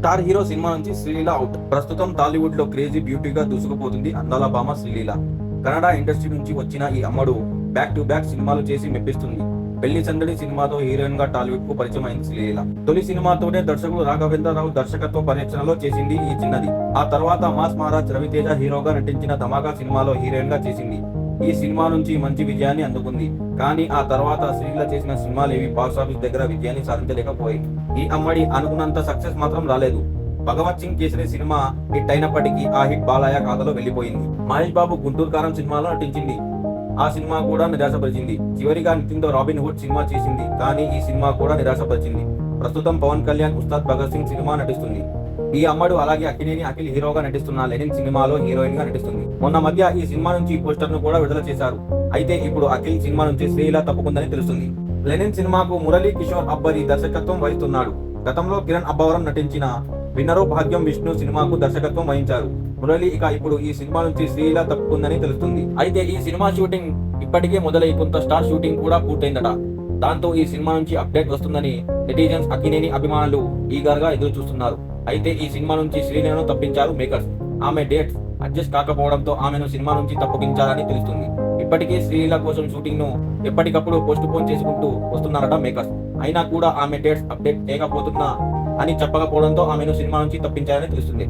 Star hero cinema నుంచి Sreeleela out. ప్రస్తుతం టాలీవుడ్లో క్రేజీ బ్యూటీగా దూసుకుపోతుంది అందాల భామ శ్రీలీల. కన్నడ ఇండస్ట్రీ నుంచి వచ్చిన ఈ అమ్మడు బ్యాక్ టు బ్యాక్ సినిమాలు చేసి మెప్పిస్తుంది. పెళ్ళి సందడి సినిమాతో హీరోయిన్గా టాలీవుడ్కు పరిచయం అయింది శ్రీలీల. తొలి సినిమాతోనే దర్శకుడు రాఘవేంద్రరావు దర్శకత్వ పర్యటనలో చేసింది ఈ చిన్నది. ఆ తర్వాత మాస్ మహారాజ్ రవితేజ హీరోగా నటించిన ధమాకా సినిమాలో హీరోయిన్గా చేసింది. ఈ సినిమా నుంచి మంచి విజయాన్ని అందుకుంది. కానీ ఆ తర్వాత శ్రీల చేసిన సినిమాలు ఏవి బాక్సాఫీస్ దగ్గర విజయాన్ని సాధించలేకపోయాయి. ఈ అమ్మడి అనుకున్నంత సక్సెస్ మాత్రం రాలేదు. భగవత్ సింగ్ చేసిన సినిమా హిట్ అయినప్పటికీ ఆ హిట్ బాలయ్య ఖాతాలో వెళ్ళిపోయింది మహేష్ బాబు గుంటూరు కారం సినిమాలో నటించింది. ఆ సినిమా కూడా నిరాశపరిచింది. చివరిగా నితిన్తో రాబిన్ హుడ్ సినిమా చేసింది. కానీ ఈ సినిమా కూడా నిరాశపరిచింది. ప్రస్తుతం పవన్ కళ్యాణ్ ఉస్తాద్ భగత్ సింగ్ సినిమా నటిస్తుంది. ఈ అమ్మడు అలాగే అక్కినేని అఖిల్ హీరోగా నటిస్తున్న లెనిన్ సినిమాలో హీరోయిన్గా నటిస్తుంది. మొన్న మధ్య ఈ సినిమా నుంచి పోస్టర్ను కూడా విడుదల చేశారు. అయితే ఇప్పుడు అఖిల్ సినిమా నుంచి శ్రీలా తప్పుకుందని తెలుస్తుంది. లెనిన్ సినిమాకు మురళీ కిషోర్ అబ్బరి దర్శకత్వం వహిస్తున్నాడు. గతంలో కిరణ్ అబ్బవరం నటించిన విన్నరో భాగ్యం విష్ణు సినిమాకు దర్శకత్వం వహించారు. మురళి ఇక ఇప్పుడు ఈ సినిమా నుంచి శ్రీలా తప్పుకుందని తెలుస్తుంది. అయితే ఈ సినిమా షూటింగ్ ఇప్పటికే మొదలై కొంత స్టార్ షూటింగ్ కూడా పూర్తయిందట. దాంతో ఈ సినిమా నుంచి అప్డేట్ వస్తుందని నెటిజన్స్ అక్కినేని అభిమానులు ఈగర్గా ఎదురు చూస్తున్నారు అయితే ఈ సినిమా నుంచి శ్రీలేను తప్పించారు మేకర్స్. ఆమె డేట్స్ అడ్జస్ట్ కాకపోవడంతో ఆమెను సినిమా నుంచి తప్పించాలని తెలుస్తుంది. ఇప్పటికే శ్రీలీల కోసం షూటింగ్ను ఎప్పటికప్పుడు పోస్ట్ పోన్ చేసుకుంటూ వస్తున్నారట మేకర్స్. అయినా కూడా ఆమె డేట్స్ అప్డేట్ చేయకపోతున్నా అని చెప్పకపోవడంతో ఆమెను సినిమా నుంచి తప్పించారని తెలుస్తుంది.